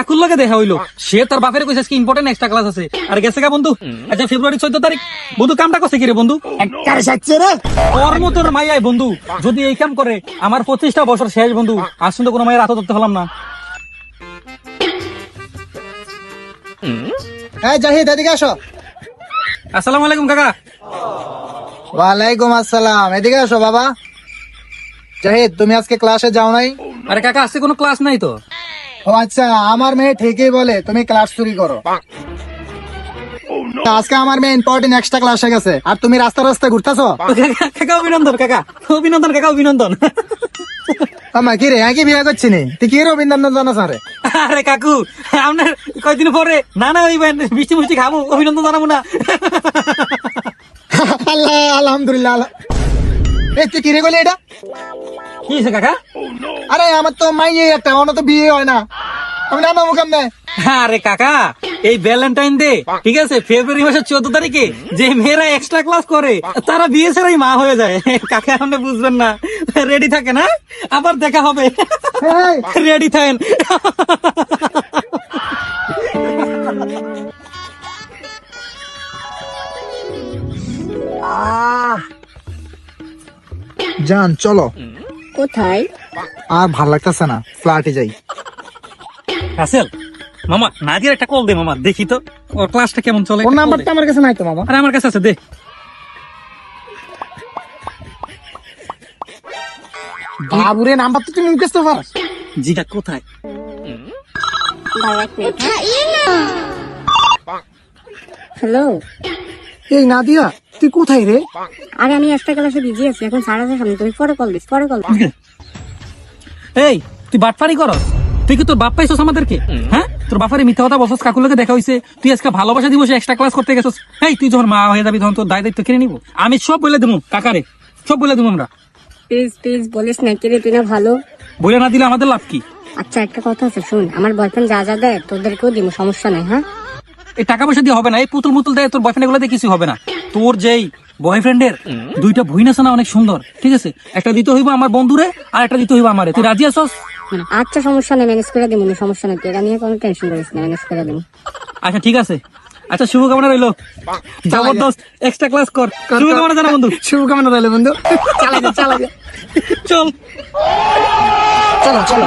কাকুর লগে দেখা হইল। সে তার বাপের কইছে আজকে ইম্পর্টেন্ট এক্সট্রা ক্লাস আছে। আর গেছে গা বন্ধু আচ্ছা ফেব্রুয়ারি চোদ্দ তারিখ। বন্ধু কামটা করছে কি রে বন্ধু? একবারে সাচ্ছে রে। ওর মতন মাইয়াই বন্ধু। যদি এই কাম করে আমার পঁচিশটা বছর শেষ বন্ধু। শুনতে কোনো মায়ের হাতে ধরতে হলাম না। হ্যাঁ জাহিদ এদিকে আসো। আসসালামু আলাইকুম কাকা। ওয়ালাইকুম আসসালাম। এদিকে আসো বাবা। জাহিদ তুমি আজকে ক্লাসে যাও নাই? আরে কাকা আজকে কোনো ক্লাস নাই তো। ও আচ্ছা আমার মেয়ে ঠিকই বলে তুমি ক্লাস চুরি করো। আজকে আমার মেয়ে ইম্পর্টেন্ট এক্সট্রা ক্লাসে গেছে। আর তুমি রাস্তা রাস্তা ঘুরতেছো? কাকা অভিনন্দন কাকা। অভিনন্দন কাকা অভিনন্দন। আমা কি রে হ্যাঁ কি বিয়ে করছি নি? তুই কি রে অভিনন্দন জানাস রে আরে কাকু আপনার কয়দিন পরে না না ওই মিষ্টি মিষ্টি খাব অভিনন্দন জানাব না। আল্লাহ আলহামদুলিল্লাহ এই তুই কি রে এটা? কি হয়েছে কাকা? আরে আমার তো মাইয়ে একটা আমার তো বিয়ে হয় না। আমি নাম মুখাম দেয় আরে কাকা এই ভ্যালেন্টাইন ডে ঠিক আছে? ফেব্রুয়ারি মাসের চোদ্দ তারিখে যে মেয়েরা এক্সট্রা ক্লাস করে তারা বিয়ে ছাড়াই মা হয়ে যায়। কাকা আপনি বুঝবেন না। রেডি থাকে না আবার দেখা হবে। রেডি থাকেন। জান চলো। কোথায়? আর ভালো লাগতেছে না ফ্ল্যাটে যাই। রাসেল মামা নাদিয়ার একটা কল দে মামা দেখি তো ওর ক্লাসটা কেমন চলে? ওর নাম্বারটা আমার কাছে নাই তো বাবা আরে আমার কাছে আছে দে। বাবুরে নাম্বার তো তুমি মুখস্থ পারো জিটা কোথায়? হ্যালো। এই নাদিয়া তুই কোথায় রে? আরে আমি একটা ক্লাসে বিজি আছি এখন সাড়ে সামনে তুমি পরে কল দিস পরে কল এই তুই বাটপারি করস? তুই কি তোর বাপ পাইছস আমাদেরকে? হ্যাঁ? তোর বাপারে মিথ্যা কথা বসস কাকুর লোকে দেখা হইছে। তুই আজকে ভালোবাসা দিবসে এক্সট্রা ক্লাস করতে গেছস। এই তুই যখন মা হয়ে যাবি তখন তোর দায় দায়িত্ব কিনে নিবো। আমি সব বলে দেবো কাকারে সব বলে দেবো আমরা। প্লিজ প্লিজ বলিস না কিরে তুই না ভালো। বলে না দিলে আমাদের লাভ কি? আচ্ছা একটা কথা আছে শুন আমার বয়ফ্রেন্ড যা যা দেয় তোদেরকেও দিব সমস্যা নাই হ্যাঁ? এই টাকা পয়সা দিয়ে হবে না। এই পুতুল মুতুল দেয় তোর বয়ফ্রেন্ড এগুলো দিয়ে কিছু হবে না। তোর যেই বয়ফ্রেন্ডের দুইটা ভুইন আছে না অনেক সুন্দর ঠিক আছে? একটা দিতে হইব আমার বন্ধুরে আর একটা দিতে হইব আমারে। তুই রাজি আছস? আচ্ছা সমস্যা নেই ম্যানেজ করে দিব সমস্যা নেই। এটা নিয়ে কোনো টেনশন করিস না ম্যানেজ করে দিব আচ্ছা ঠিক আছে। আচ্ছা শুভকামনা রইল। জবরদস্ত এক্সট্রা ক্লাস কর। শুভকামনা জানা বন্ধু। শুভকামনা রইলে বন্ধু। চালাই দে। চল। চলো চলো।